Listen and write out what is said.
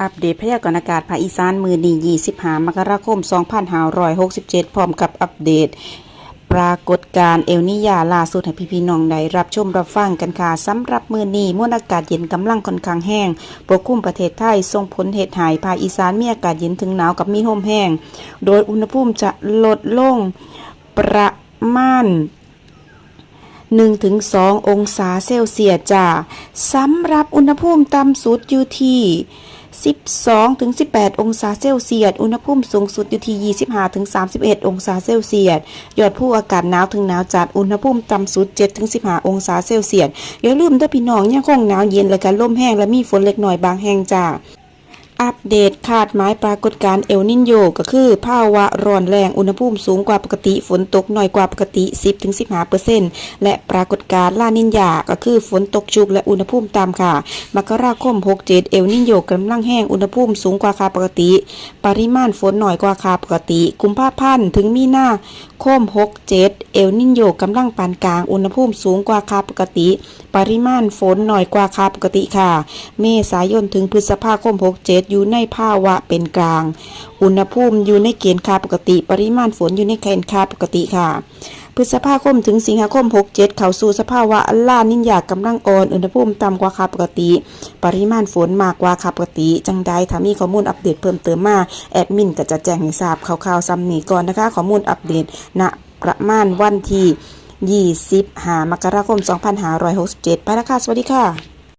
อัปเดตพยากรณ์อากาศภาคอีสานมือนี้25มกราคม 2567 พร้อมกับอัปเดต ปรากฏการณ์เอลนิยาล่าสุดให้พี่ๆน้องได้รับชมรับฟังกันค่ะสำหรับมือนี้มวลอากาศเย็นกำลังค่อนข้างแห้งปกคลุมประเทศไทยส่งผลเหตุหายภาคอีสานมีอากาศเย็นถึงหนาวกับมีลมแห้ง โดยอุณหภูมิจะลดลงประมาณ1-2 องศาเซลเซียสจ้าสำหรับอุณหภูมิต่ำสุดอยู่ที่ 12-18 องศาเซลเซียส อุณหภูมิสูงสุดอยู่ที่ 25-31 องศาเซลเซียส ยอดผู้อากาศหนาวถึงหนาวจัด อุณหภูมิต่ำสุด7-15 องศาเซลเซียส อย่าลืมเด้อพี่น้องยังคงหนาวเย็นและกันลมแห้งและมีฝนเล็กน้อยบางแห่งจ้า อัปเดตคาดหมายปรากฏการณ์เอลนินโยก็คือภาวะร้อนแรงอุณหภูมิสูงกว่าปกติฝนตกน้อยกว่าปกติ 10-15%และปรากฏการณ์ลานินยาก็คือฝนตกชุกและอุณหภูมิต่ำค่ะ มกราคม 67 เอลนินโยกำลังแห้งอุณหภูมิสูงกว่าค่าปกติ ปริมาณฝนน้อยกว่าค่าปกติ กุมภาพันธ์ถึงมีนาคม 67 เอลนินโยกำลังปานกลางอุณหภูมิสูงกว่าค่าปกติ ปริมาณฝนน้อยกว่าค่าปกติค่ะ เมษายนถึงพฤษภาคม 67อยู่ในภาวะเป็นกลาง อุณหภูมิอยู่ในเกณฑ์ค่าปกติ ปริมาณฝนอยู่ในเกณฑ์ค่าปกติค่ะ พฤษภาคมถึงสิงหาคม 67 เข้าสู่สภาวะลานินยากำลังอ่อน อุณหภูมิต่ำกว่าค่าปกติ ปริมาณฝนมากกว่าค่าปกติ จังใดถ้ามีข้อมูลอัปเดตเพิ่มเติมมาแอดมินก็จะแจ้งให้ทราบข่าวๆซ้ำนี้ก่อนนะคะ ข้อมูลอัปเดตณประมาณวันที่25มกราคม 2567ไปแล้วค่ะ สวัสดีค่ะ